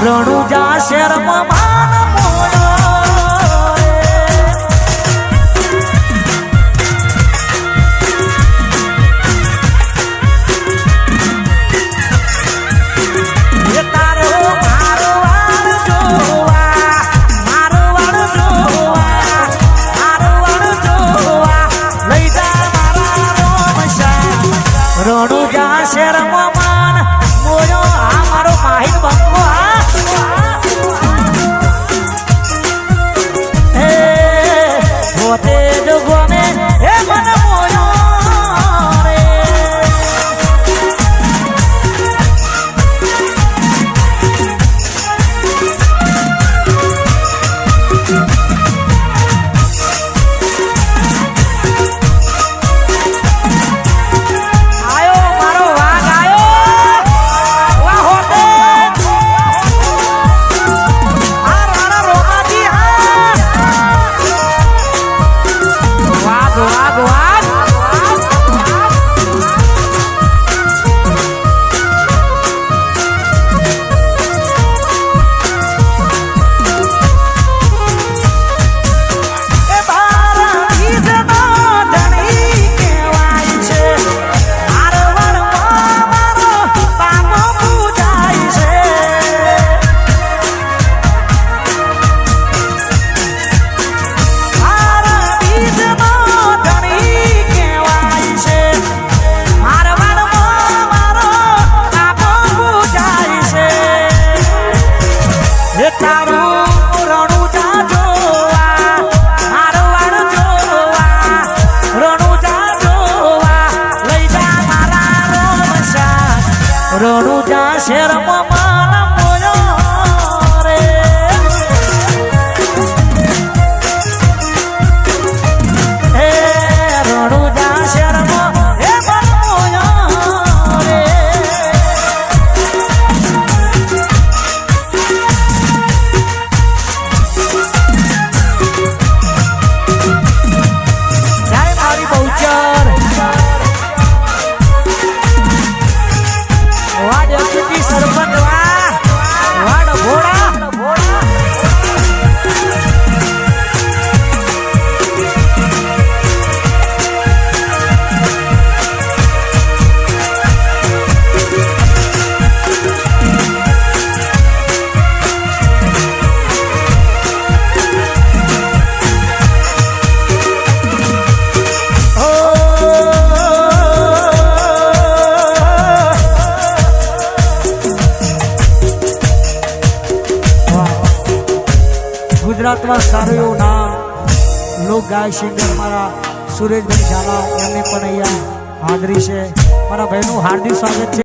રણુજા શેરમાં ગુજા શેરમાં મારા ગુજરાતમાં સારું એવું ના લોક ગાય સિંગર મારા સુરેશભાઈ ઝાલા એમને પણ અહીંયા હાજરી છે. મારા ભાઈનું હાર્દિક સ્વાગત છે.